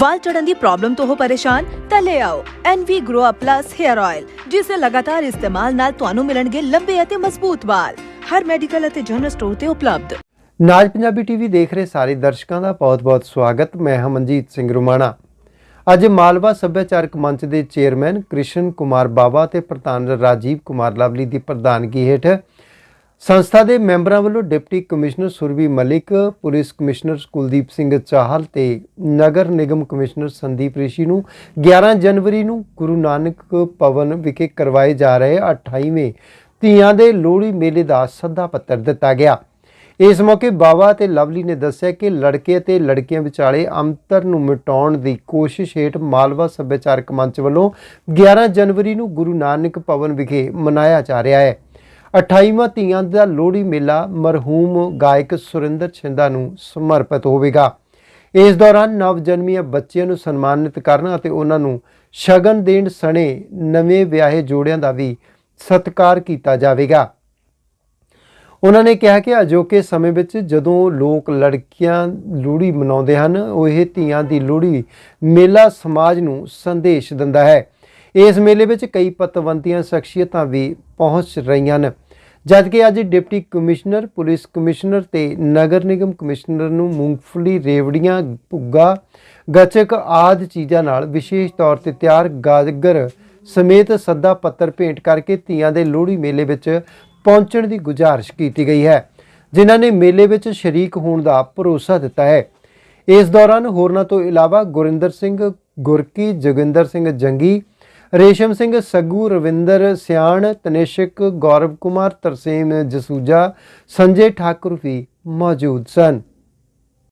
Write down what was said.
ਵਾਲ ਝੜਨ ਦੀ problem ਤੋਂ ਹੋ ਪਰੇਸ਼ਾਨ, ਤਾਂ ਲੈ ਆਓ NV Grow Up Plus Hair Oil ਜਿਸ ਦੇ ਲਗਾਤਾਰ ਇਸਤੇਮਾਲ ਨਾਲ ਤੁਹਾਨੂੰ ਮਿਲਣਗੇ ਲੰਬੇ ਅਤੇ ਮਜ਼ਬੂਤ ਵਾਲ। ਹਰ ਮੈਡੀਕਲ ਅਤੇ ਜਨਰਲ ਸਟੋਰ ਤੇ ਉਪਲਬਧ। ਨਾਜ ਪੰਜਾਬੀ ਟੀਵੀ ਦੇਖ ਰਹੇ ਸਾਰੇ ਦਰਸ਼ਕਾਂ ਦਾ ਬਹੁਤ-ਬਹੁਤ ਸਵਾਗਤ। ਮੈਂ ਹਾਂ ਸਿੰਘ ਰੁਮਾਣਾ। ਅੱਜ ਮਾਲਵਾ ਸੱਭਿਆਚਾਰਕ ਮੰਚ ਦੇ ਚੇਅਰਮੈਨ ਕ੍ਰਿਸ਼ਨ ਕੁਮਾਰ ਬਾਵਾ ਤੇ ਪ੍ਰਧਾਨ ਰਾਜੀਵ ਕੁਮਾਰ ਲਵਲੀ ਦੀ ਪ੍ਰਧਾਨਗੀ ਹੇਠ ਸੰਸਥਾ ਦੇ ਮੈਂਬਰਾਂ ਵੱਲੋਂ deputy commissioner Survi Malik, police commissioner Kuldeep Singh Chahal ਤੇ ਨਗਰ ਨਿਗਮ ਕਮਿਸ਼ਨਰ ਸੰਦੀਪ ਰਿਸ਼ੀ ਨੂੰ 11 ਜਨਵਰੀ ਨੂੰ ਗੁਰੂ ਨਾਨਕ ਭਵਨ ਵਿਖੇ ਕਰਵਾਏ ਜਾ ਰਹੇ 28ਵੇਂ ਧੀਆਂ ਦੇ ਲੋਹੜੀ ਮੇਲੇ ਦਾ ਸੱਦਾ ਪੱਤਰ ਦਿੱਤਾ ਗਿਆ। ਇਸ ਮੌਕੇ ਬਾਵਾ ਤੇ ਲਵਲੀ ਨੇ ਦੱਸਿਆ ਕਿ ਲੜਕੇ ਅਤੇ ਲੜਕੀਆਂ ਵਿਚਾਲੇ ਅੰਤਰ ਨੂੰ ਮਿਟਾਉਣ ਦੀ ਕੋਸ਼ਿਸ਼ ਹੇਠ ਮਾਲਵਾ ਸੱਭਿਆਚਾਰਕ ਮੰਚ ਵੱਲੋਂ 11 ਜਨਵਰੀ ਨੂੰ ਗੁਰੂ ਨਾਨਕ ਭਵਨ ਵਿਖੇ ਮਨਾਇਆ ਜਾ ਰਿਹਾ ਹੈ। 28ਵਾਂ ਧੀਆਂ ਦਾ ਲੋਹੜੀ ਮੇਲਾ ਮਰਹੂਮ ਗਾਇਕ ਸੁਰਿੰਦਰ ਛਿੰਦਾ ਨੂੰ ਸਮਰਪਿਤ ਹੋਵੇਗਾ। ਇਸ ਦੌਰਾਨ ਨਵਜਨਮੀਆਂ ਬੱਚਿਆਂ ਨੂੰ ਸਨਮਾਨਿਤ ਕਰਨ ਅਤੇ ਉਹਨਾਂ ਨੂੰ ਸ਼ਗਨ ਦੇਣ ਸਣੇ ਨਵੇਂ ਵਿਆਹੇ ਜੋੜਿਆਂ ਦਾ ਵੀ ਸਤਿਕਾਰ ਕੀਤਾ ਜਾਵੇਗਾ। ਉਹਨਾਂ ਨੇ ਕਿਹਾ ਕਿ ਅਜੋਕੇ ਸਮੇਂ ਵਿੱਚ ਜਦੋਂ ਲੋਕ ਲੜਕੀਆਂ ਲੋਹੜੀ ਮਨਾਉਂਦੇ ਹਨ, ਉਹ ਇਹ ਧੀਆਂ ਦੀ ਲੋਹੜੀ ਮੇਲਾ ਸਮਾਜ ਨੂੰ ਸੰਦੇਸ਼ ਦਿੰਦਾ ਹੈ। ਇਸ ਮੇਲੇ ਵਿੱਚ ਕਈ ਪਤਵੰਤੀਆਂ ਸ਼ਖਸੀਅਤਾਂ ਵੀ ਪਹੁੰਚ ਰਹੀਆਂ ਹਨ ਜਦਕਿ ਅੱਜ ਡਿਪਟੀ ਕਮਿਸ਼ਨਰ, ਪੁਲਿਸ ਕਮਿਸ਼ਨਰ ਤੇ ਨਗਰ ਨਿਗਮ ਕਮਿਸ਼ਨਰ ਨੂੰ ਮੂੰਗਫਲੀ, ਰੇਵੜੀਆਂ, ਭੁੱਗਾ, ਗੱਚਕ ਆਦਿ ਚੀਜ਼ਾਂ ਨਾਲ ਵਿਸ਼ੇਸ਼ ਤੌਰ ਤੇ ਤਿਆਰ ਗਾਜਰ ਸਮੇਤ ਸੱਦਾ ਪੱਤਰ ਭੇਂਟ ਕਰਕੇ ਧੀਆਂ ਦੇ ਲੋਹੜੀ ਮੇਲੇ ਵਿੱਚ ਪਹੁੰਚਣ ਦੀ ਗੁਜ਼ਾਰਿਸ਼ ਕੀਤੀ ਗਈ ਹੈ, ਜਿਨ੍ਹਾਂ ਨੇ ਮੇਲੇ ਵਿੱਚ ਸ਼ਰੀਕ ਹੋਣ ਦਾ ਭਰੋਸਾ ਦਿੱਤਾ ਹੈ। ਇਸ ਦੌਰਾਨ ਹੋਰਨਾਂ ਤੋਂ ਇਲਾਵਾ ਗੁਰਿੰਦਰ ਸਿੰਘ ਗੁਰਕੀ, ਜੋਗਿੰਦਰ ਸਿੰਘ ਜੰਗੀ ਰੇਸ਼ਮ ਸਿੰਘ ਸੱਗੂ, ਰਵਿੰਦਰ ਸਿਆਣ, ਤਨੇਸ਼ਕ, ਗੌਰਵ ਕੁਮਾਰ, ਤਰਸੇਮ ਜਸੂਜਾ, ਸੰਜੇ ਠਾਕੁਰ ਵੀ ਮੌਜੂਦ ਸਨ।